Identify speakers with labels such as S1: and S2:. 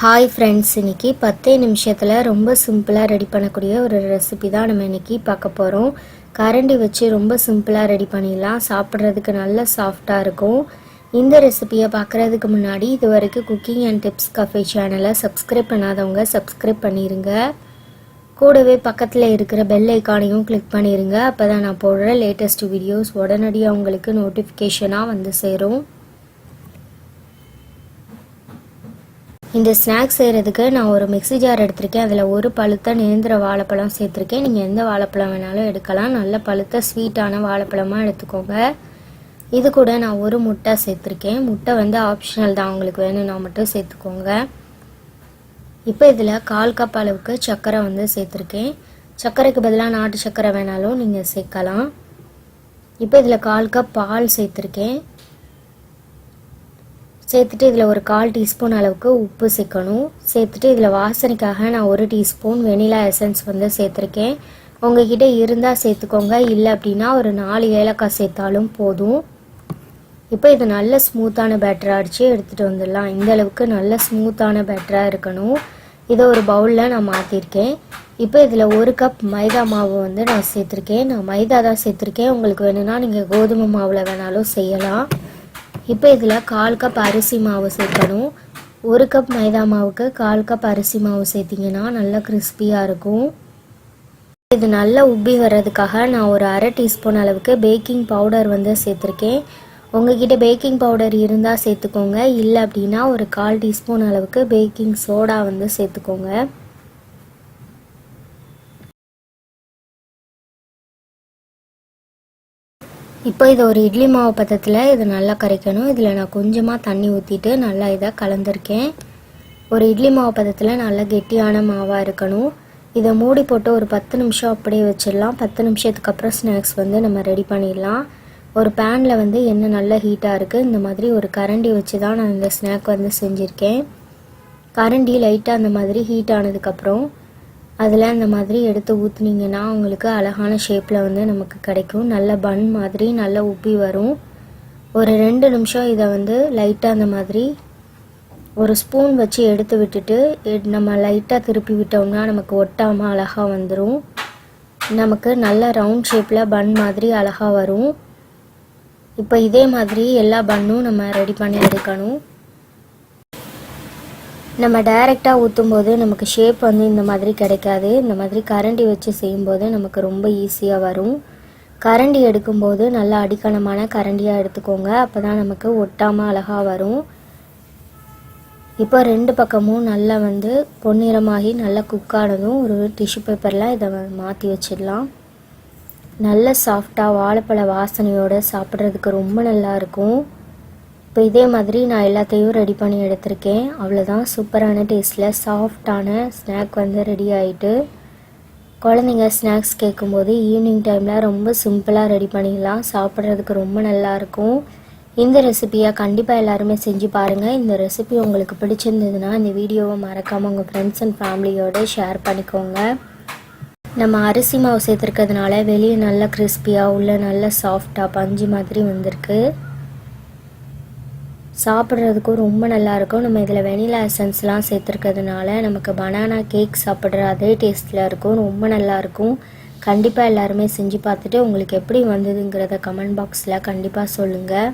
S1: Hi friends இன்னைக்கு பத்தே நிமிஷத்தில் ரொம்ப சிம்பிளாக ரெடி பண்ணக்கூடிய ஒரு ரெசிபி தான் நம்ம இன்னைக்கு பார்க்க போகிறோம் கரண்டி வச்சு ரொம்ப சிம்பிளாக ரெடி பண்ணிடலாம். சாப்பிட்றதுக்கு நல்ல சாஃப்டாக இருக்கும். இந்த ரெசிபியை பார்க்குறதுக்கு முன்னாடி இது வரைக்கும் குக்கிங் அண்ட் டிப்ஸ் கஃபே சேனலை சப்ஸ்கிரைப் பண்ணாதவங்க சப்ஸ்கிரைப் பண்ணிடுங்க கூடவே பக்கத்தில் இருக்கிற பெல் ஐக்கானையும் கிளிக் பண்ணிடுங்க அப்போ தான் நான் போடுற லேட்டஸ்ட் வீடியோஸ் உடனடியாக உங்களுக்கு நோட்டிஃபிகேஷனாக வந்து சேரும். இந்த ஸ்நாக்ஸ் செய்கிறதுக்கு நான் ஒரு மிக்ஸி ஜார் எடுத்திருக்கேன். அதில் ஒரு பழுத்த நேந்திர வாழைப்பழம் சேர்த்துருக்கேன். நீங்கள் எந்த வாழைப்பழம் வேணாலும் எடுக்கலாம். நல்ல பழுத்த ஸ்வீட்டான வாழைப்பழமாக எடுத்துக்கோங்க. இது கூட நான் ஒரு முட்டை சேர்த்துருக்கேன். முட்டை வந்து ஆப்ஷனல் தான். உங்களுக்கு வேணும்னா மட்டும் சேர்த்துக்கோங்க. இப்போ இதில் கால் கப் அளவுக்கு சர்க்கரை வந்து சேர்த்துருக்கேன். சர்க்கரைக்கு பதிலாக நாட்டு சர்க்கரை வேணாலும் நீங்கள் சேர்க்கலாம். இப்போ இதில் கால் கப் பால் சேர்த்துருக்கேன். சேர்த்துட்டு இதில் ஒரு கால் டீஸ்பூன் அளவுக்கு உப்பு சேர்க்கணும். சேர்த்துட்டு இதில் வாசனைக்காக நான் ஒரு டீஸ்பூன் வெனிலா எசன்ஸ் வந்து சேர்த்துருக்கேன். உங்ககிட்ட இருந்தால் சேர்த்துக்கோங்க. இல்லை அப்படின்னா ஒரு நாலு ஏலக்காய் சேர்த்தாலும் போதும். இப்போ இது நல்ல ஸ்மூத்தான பேட்டராக அடித்து எடுத்துகிட்டு வந்துடலாம். இந்த அளவுக்கு நல்ல ஸ்மூத்தான பேட்டராக இருக்கணும். இதை ஒரு பவுலில் நான் மாற்றிருக்கேன் இப்போ இதில் ஒரு கப் மைதா மாவு வந்து நான் சேர்த்துருக்கேன். நான் மைதா தான் சேர்த்துருக்கேன். உங்களுக்கு வேணும்னா நீங்கள் கோதுமை மாவில் வேணாலும் செய்யலாம். இப்போ இதில் கால் கப் அரிசி மாவு சேர்க்கணும். ஒரு கப் மைதா மாவுக்கு கால் கப் அரிசி மாவு சேர்த்திங்கன்னா நல்லா கிறிஸ்பியாக இருக்கும். இது நல்லா உப்பி வர்றதுக்காக நான் ஒரு அரை டீஸ்பூன் அளவுக்கு பேக்கிங் பவுடர் வந்து சேர்த்துருக்கேன். உங்ககிட்ட பேக்கிங் பவுடர் இருந்தால் சேர்த்துக்கோங்க. இல்லை அப்படின்னா ஒரு கால் டீஸ்பூன் அளவுக்கு பேக்கிங் சோடா வந்து சேர்த்துக்கோங்க. இப்போ இதை ஒரு இட்லி மாவு பதத்தில் இதை நல்லா கரைக்கணும். இதில் நான் கொஞ்சமாக தண்ணி ஊற்றிட்டு நல்லா இதை கலந்துருக்கேன். ஒரு இட்லி மாவு பதத்தில் நல்லா கெட்டியான மாவாக இருக்கணும். இதை மூடி போட்டு ஒரு பத்து நிமிஷம் அப்படியே வச்சிடலாம். பத்து நிமிஷத்துக்கு அப்புறம் ஸ்நாக்ஸ் வந்து நம்ம ரெடி பண்ணிடலாம். ஒரு பேனில் வந்து எண்ணெய் நல்லா ஹீட்டாக இருக்குது இந்த மாதிரி ஒரு கரண்டி வச்சு தான் நான் இந்த ஸ்நாக் வந்து செஞ்சுருக்கேன். கரண்டி லைட்டாக அந்த மாதிரி ஹீட் ஆனதுக்கப்புறம் அதில் அந்த மாதிரி எடுத்து ஊற்றுனீங்கன்னா உங்களுக்கு அழகான ஷேப்பில் வந்து நமக்கு கிடைக்கும். நல்ல பன் மாதிரி நல்ல உப்பி வரும். ஒரு ரெண்டு நிமிஷம் இதை வந்து லைட்டாக அந்த மாதிரி ஒரு ஸ்பூன் வச்சு எடுத்து விட்டுட்டு நம்ம லைட்டாக திருப்பி விட்டோம்னா நமக்கு ஒட்டாமல் அழகாக வந்துடும் நமக்கு நல்ல ரவுண்ட் ஷேப்பில் பன் மாதிரி அழகாக வரும். இப்போ இதே மாதிரி எல்லா பன்னும் நம்ம ரெடி பண்ணி எடுக்கணும். நம்ம டைரெக்டாக ஊற்றும் போது நமக்கு ஷேப் வந்து இந்த மாதிரி கிடைக்காது. இந்த மாதிரி கரண்டி வச்சு செய்யும்போது நமக்கு ரொம்ப ஈஸியாக வரும். கரண்டி எடுக்கும்போது நல்லா அடிக்கணமான கரண்டியாக எடுத்துக்கோங்க. அப்போ தான் நமக்கு ஒட்டாமல் அழகாக வரும். இப்போ ரெண்டு பக்கமும் நல்லா வந்து பொன்னிறமாகி நல்லா குக்கானதும் ஒரு டிஷ்யூ பேப்பரில் இதை மாற்றி வச்சிடலாம். நல்ல சாஃப்டாக வாழைப்பழ வாசனையோடு சாப்பிட்றதுக்கு ரொம்ப நல்லாயிருக்கும் இப்போ இதே மாதிரி நான் எல்லாத்தையும் ரெடி பண்ணி எடுத்திருக்கேன். அவ்வளோதான் சூப்பரான டேஸ்ட்டில் சாஃப்டான ஸ்நாக் வந்து ரெடி ஆகிட்டு குழந்தைங்க ஸ்நாக்ஸ் கேட்கும்போது ஈவினிங் டைமில் ரொம்ப சிம்பிளாக ரெடி பண்ணிடலாம். சாப்பிட்றதுக்கு ரொம்ப நல்லாயிருக்கும் இந்த ரெசிபியை கண்டிப்பாக எல்லாருமே செஞ்சு பாருங்கள் இந்த ரெசிபி உங்களுக்கு பிடிச்சிருந்ததுன்னா இந்த வீடியோவை மறக்காமல் உங்கள் ஃப்ரெண்ட்ஸ் அண்ட் ஃபேமிலியோடு ஷேர் பண்ணிக்கோங்க. நம்ம அரிசி மாவு சேர்த்துருக்கிறதுனால வெளியே நல்லா கிறிஸ்பியாக உள்ளே நல்ல சாஃப்டாக பஞ்சு மாதிரி வந்திருக்கு. சாப்பிட்றதுக்கும் ரொம்ப நல்லாயிருக்கும். நம்ம இதில் வெனிலா எசன்ஸ்லாம் சேர்த்துருக்கிறதுனால நமக்கு பனானா கேக் சாப்பிட்ற அதே டேஸ்ட்டில் இருக்கும். ரொம்ப நல்லாயிருக்கும். கண்டிப்பாக எல்லாருமே செஞ்சு பார்த்துட்டு உங்களுக்கு எப்படி வந்ததுங்கிறத கமெண்ட் பாக்ஸில் கண்டிப்பாக சொல்லுங்கள்